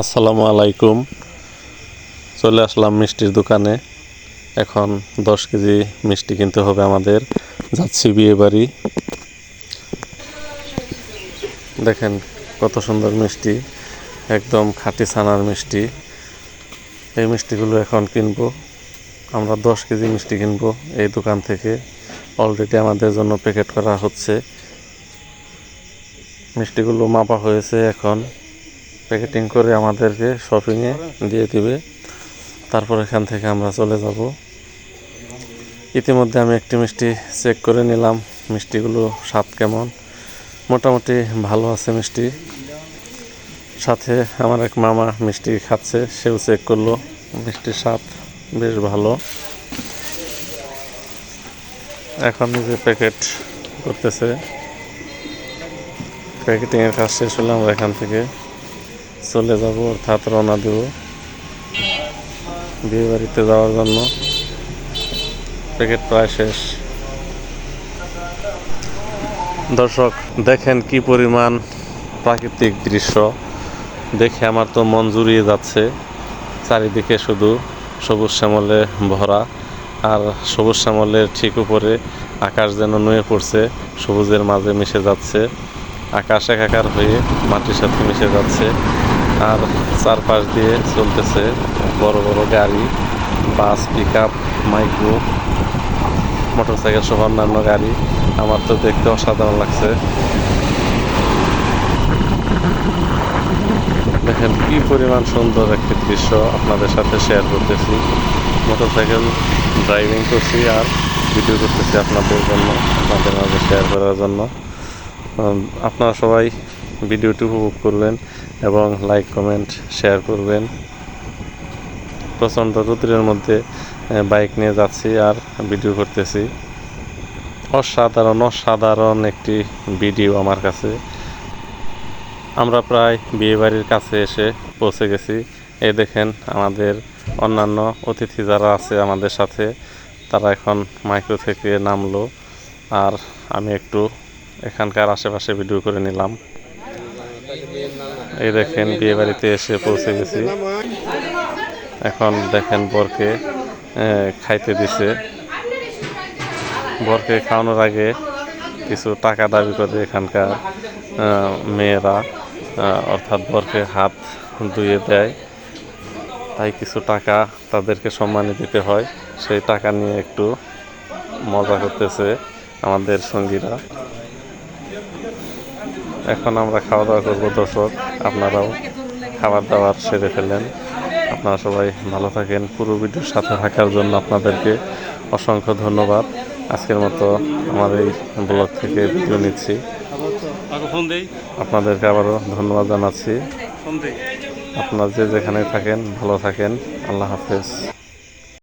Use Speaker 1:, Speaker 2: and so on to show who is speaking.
Speaker 1: আসসালামু আলাইকুম। চলে আসলাম মিষ্টির দোকানে। এখন দশ কেজি মিষ্টি কিনতে হবে আমাদের। যাচ্ছি বিয়ে বাড়ি। দেখেন কত সুন্দর মিষ্টি। একদম খাঁটি ছানার মিষ্টি। এই মিষ্টিগুলো এখন কিনবো। আমরা দশ কেজি মিষ্টি কিনবো এই দোকান থেকে। অলরেডি আমাদের জন্য প্যাকেট করা হচ্ছে। মিষ্টিগুলো মাপা হয়েছে এখন। প্যাকেটিং করে আমাদেরকে শপিংয়ে দিয়ে দিবে। তারপর এখান থেকে আমরা চলে যাব। ইতিমধ্যে আমি একটি মিষ্টি চেক করে নিলাম, মিষ্টিগুলো স্বাদ কেমন। মোটামুটি ভালো আছে মিষ্টি। সাথে আমার এক মামা মিষ্টি খাচ্ছে, সেও চেক করল, মিষ্টির স্বাদ বেশ ভালো। এখন নিজে প্যাকেট করতেছে। প্যাকেটিংয়ের কাজ শেষ হলে আমরা এখান থেকে চলে যাব, অর্থাৎ রওনা দেব বিয়ে বাড়িতে যাওয়ার জন্য। প্যাকেট প্রায় শেষ। দর্শক, দেখেন কি পরিমাণ প্রাকৃতিক দৃশ্য। দেখে আমার তো মন জুড়িয়ে যাচ্ছে, চারিদিকে শুধু সবুজ শ্যামলে ভরা, আর সবুজ শ্যামলের ঠিক উপরে আকাশ যেন নুয়ে পড়ছে, সবুজের মাঝে মিশে যাচ্ছে। আকাশ একাকার হয়ে মাটির সাথে মিশে যাচ্ছে। আর চারপাশ দিয়ে চলতেছে বড় বড় গাড়ি, bus pick up micro motorcycle সহ অন্যান্য গাড়ি। আমার তো দেখতে অসাধারণ লাগছে। দেখেন কি পরিমাণ সুন্দর একটি দৃশ্য আপনাদের সাথে শেয়ার করতেছি। মোটরসাইকেল ড্রাইভিং করছি আর ভিডিও করতেছি আপনাদের জন্য, আপনাদের মাঝে শেয়ার করার জন্য। আপনারা সবাই ভিডিওটি উপভোগ করবেন। এবং লাইক কমেন্ট শেয়ার করবেন। প্রচণ্ড রৌদ্রের মধ্যে বাইক নিয়ে যাচ্ছি আর ভিডিও করতেছি। অসাধারণ অসাধারণ একটি ভিডিও আমার কাছে। আমরা প্রায় বিয়েবাড়ির কাছে এসে পৌঁছে গেছি। এ দেখেন আমাদের অন্যান্য অতিথি যারা আছে আমাদের সাথে, তারা এখন মাইক্রো থেকে নামলো। আর আমি একটু এখানকার আশেপাশে ভিডিও করে নিলাম। এই দেখেন বিয়ে বাড়িতে এসে পৌঁছে গেছি। এখন দেখেন বরকে খাইতে দিছে। বরকে খাওয়ানোর আগে কিছু টাকা দাবি করে এখানকার মেয়েরা অর্থাৎ বরকে হাত ধুয়ে দেয়। তাই কিছু টাকা তাদেরকে সম্মানী দিতে হয়। সেই টাকা নিয়ে একটু মজা করতেছে আমাদের সঙ্গীরা। এখন আমরা খাওয়া দাওয়া করব। দর্শক, আপনারাও খাবার দাবার সেরে ফেলেন আপনারা সবাই ভালো থাকেন। পুরো ভিডিওর সাথে থাকার জন্য আপনাদেরকে অসংখ্য ধন্যবাদ। আজকের মতো আমার এই ব্লগ থেকে ভিডিও নিচ্ছি। আপনাদেরকে আবারও ধন্যবাদ জানাচ্ছি। আপনারা যে যেখানে থাকেন, ভালো থাকেন। আল্লাহ হাফেজ।